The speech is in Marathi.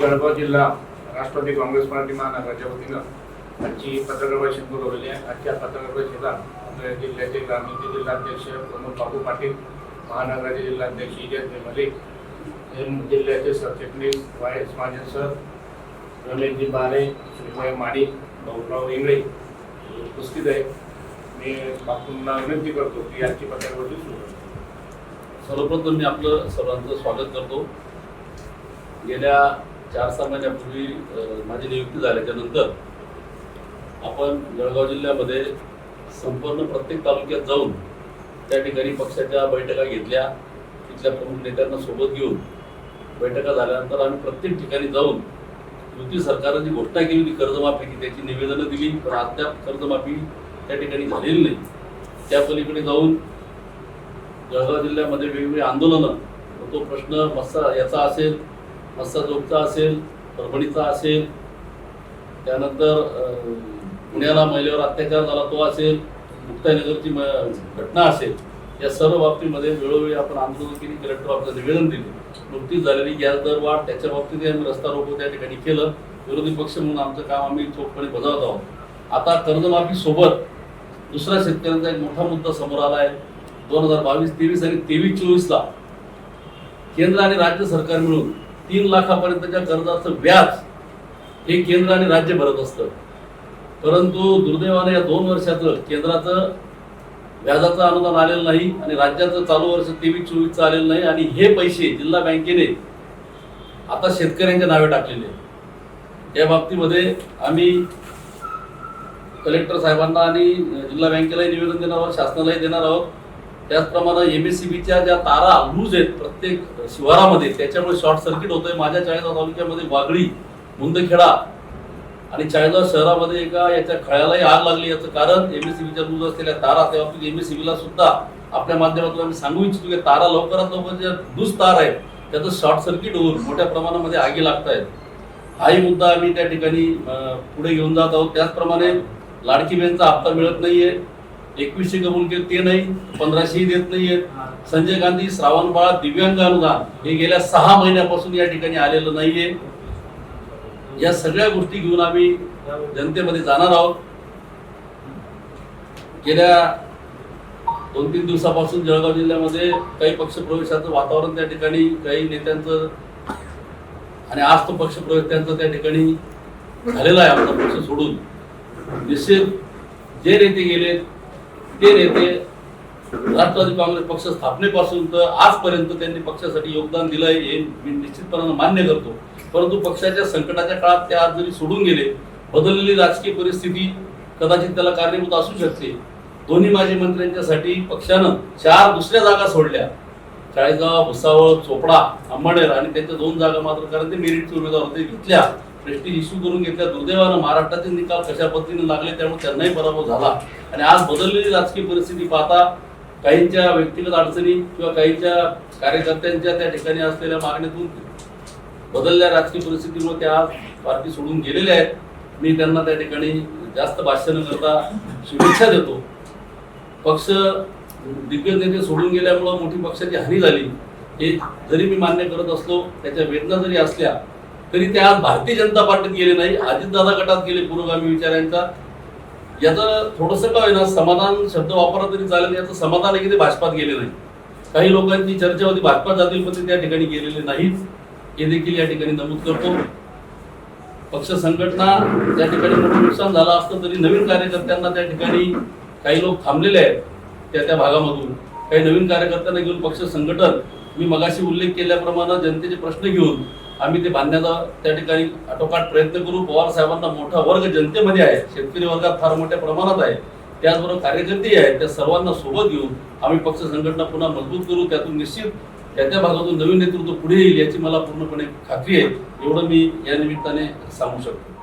जळगाव जिल्हा राष्ट्रवादी काँग्रेस पार्टी महानगराच्या वतीनं आजची पत्रकार परिषद बोलवलेली आहे. आजच्या पत्रकार परिषदेला आपल्या जिल्ह्याचे ग्रामीणचे जिल्हाध्यक्ष प्रमोद बाबू पाटील महानगराचे जिल्हाध्यक्ष इजाज मलिक हे जिल्ह्याचे सरचिटणीस Y S Mahajan sir Rameshji बारे श्रीमय माडी भाऊराव इंगळे उपस्थित आहे. मी बापूंना विनंती करतो की आजची पत्रकार परिषद सुरू सर्वप्रथम मी आपलं सर्वांचं स्वागत करतो. गेल्या चार सहा महिन्यापूर्वी माझी नियुक्ती झाल्याच्यानंतर आपण जळगाव जिल्ह्यामध्ये संपूर्ण प्रत्येक तालुक्यात जाऊन त्या ठिकाणी पक्षाच्या बैठका घेतल्या तिथल्या प्रमुख नेत्यांना सोबत घेऊन बैठका झाल्यानंतर आम्ही प्रत्येक ठिकाणी जाऊन युती सरकारनं जी घोषणा केली होती कर्जमाफीची त्याची निवेदनं दिली पण अद्याप कर्जमाफी त्या ठिकाणी झालेली नाही. त्या पलीकडे जाऊन जळगाव जिल्ह्यामध्ये वेगवेगळी आंदोलनं तो प्रश्न मस्सा याचा असेल जोगचा असेल परभणीचा असेल त्यानंतर पुण्याला महिलेवर अत्याचार झाला तो असेल मुक्ताईनगरची म- घटना असेल या सर्व बाबतीमध्ये वेळोवेळी आपण आंदोलन केली कलेक्टर ऑफिसला निवेदन दिले. नुकतीच झालेली गॅस दर वाढ त्याच्या बाबतीत आम्ही रस्ता रोको त्या ठिकाणी केलं. विरोधी पक्ष म्हणून आमचं काम आम्ही चोखपणे बजावत आहोत. आता कर्जमाफी सोबत दुसरा शेतकऱ्यांचा एक मोठा मुद्दा समोर आला आहे. दोन हजार बावीस तेवीस आणि तेवीस चोवीसला केंद्र आणि राज्य सरकार मिळून तीन लाखापर्यंतच्या कर्जाचं व्याज हे केंद्र आणि राज्य भरत असतं परंतु दुर्दैवाने या दोन वर्षाचं केंद्राचं व्याजाचं अनुदान आलेलं नाही आणि राज्याचं चालू वर्ष तेवीस चोवीसचं आलेलं नाही आणि हे पैसे जिल्हा बँकेने आता शेतकऱ्यांच्या नावे टाकलेले आहेत. या बाबतीमध्ये आम्ही कलेक्टर साहेबांना आणि जिल्हा बँकेलाही निवेदन देणार आहोत शासनालाही देणार आहोत त्याचप्रमाणे एम एस सी बीच्या ज्या तारा लूज आहेत प्रत्येक शिवारामध्ये त्याच्यामुळे शॉर्ट सर्किट होतंय. माझ्या चाळीसगाव तालुक्यामध्ये वागळी मुंदखेडा आणि चाळीसगाव शहरामध्ये एका याच्या खळ्यालाही आग लागली याचं कारण एम एस सी बीच्या लूज असलेल्या तारा त्या बाबतीत एम एस सी बीला सुद्धा आपल्या माध्यमातून आम्ही सांगू इच्छितो की तारा लवकरात लवकर ज्या लूज तार आहेत त्याचं शॉर्ट सर्किट होऊन मोठ्या प्रमाणामध्ये आगी लागत आहेत हाही मुद्दा आम्ही त्या ठिकाणी पुढे घेऊन जात आहोत. त्याचप्रमाणे लाडकी बहिणीचा हप्ता मिळत नाहीये. एकवीसशे कबूल केले ते नाही पंधराशेही देत नाहीयेत. संजय गांधी श्रावण बाळ दिव्यांग अनुदान हे गेल्या सहा महिन्यापासून या ठिकाणी आलेलं नाहीये. या सगळ्या गोष्टी घेऊन आम्ही जनतेमध्ये जाणार आहोत. गेल्या दोन तीन दिवसापासून जळगाव जिल्ह्यामध्ये काही पक्षप्रवेशाचं वातावरण त्या ठिकाणी काही नेत्यांचं आणि आज तो पक्षप्रवेश त्यांचा त्या ठिकाणी झालेला आहे आमचा पक्ष सोडून. निश्चित जे नेते गेले ते नेते राष्ट्रवादी काँग्रेस पक्ष स्थापनेपासून तर आजपर्यंत त्यांनी पक्षासाठी योगदान दिलंय हे मी निश्चितपणानं मान्य करतो. परंतु पक्षाच्या संकटाच्या काळात ते आज जरी सोडून गेले बदललेली राजकीय परिस्थिती कदाचित त्याला कारणीभूत असू शकते. दोन्ही माजी मंत्र्यांच्यासाठी पक्षानं चार दुसऱ्या जागा सोडल्या. चाळीसगाव भुसावळ चोपडा अंबळनेर आणि त्यांच्या दोन जागा मात्र कारण ते मेरिटचे उमेदवार होते घेतल्या. प्रेस्टिज इश्यू करून घेतल्या. दुर्दैवानं महाराष्ट्रातील निकाल कशा पद्धतीने लागले त्यामुळे त्यांनाही पराभव झाला. आणि आज बदललेली राजकीय परिस्थिती पाहता काहींच्या व्यक्तिगत अडचणी किंवा काहींच्या कार्यकर्त्यांच्या त्या ठिकाणी असलेल्या मागणीतून बदलल्या राजकीय परिस्थितीमुळे त्या पार्टी सोडून गेलेल्या आहेत. मी त्यांना त्या ठिकाणी जास्त भाष्य न करता शुभेच्छा देतो. पक्ष दिग्गज नेते सोडून गेल्यामुळं मोठी पक्षाची हानी झाली. हे जरी मी मान्य करत असलो त्याच्या वेदना जरी असल्या तरी ते आज भारतीय जनता पार्टीत गेले नाही अजितदादा गटात गेले पुरोगामी विचारांचा. याचं थोडंसं काय ना समाधान शब्द वापरला तरी चालेल याचं समाधान आहे की ते भाजपात गेले नाही. काही लोकांची चर्चा होती भाजपात जातील पण ते त्या ठिकाणी गेलेले नाहीत. हे देखील या ठिकाणी नमूद करतो. पक्ष संघटना त्या ठिकाणी मोठं नुकसान झालं असतं तरी नवीन कार्यकर्त्यांना त्या ठिकाणी काही लोक थांबलेले आहेत त्या त्या भागामधून. काही नवीन कार्यकर्त्यांना घेऊन पक्ष संघटन मी मगाशी उल्लेख केल्याप्रमाणे जनतेचे प्रश्न घेऊन आम्ही ते बांधण्याचा त्या ठिकाणी आटोकाट प्रयत्न करू. पवार साहेबांना मोठा वर्ग जनतेमध्ये आहे. शेतकरी वर्गात फार मोठ्या प्रमाणात आहे. त्याचबरोबर कार्यकर्ते आहेत. त्या सर्वांना सोबत घेऊन आम्ही पक्ष संघटना पुन्हा मजबूत करू. त्यातून निश्चित त्या त्या भागातून नवीन नेतृत्व पुढे येईल याची मला पूर्णपणे खात्री आहे. एवढं मी या निमित्ताने सांगू शकतो.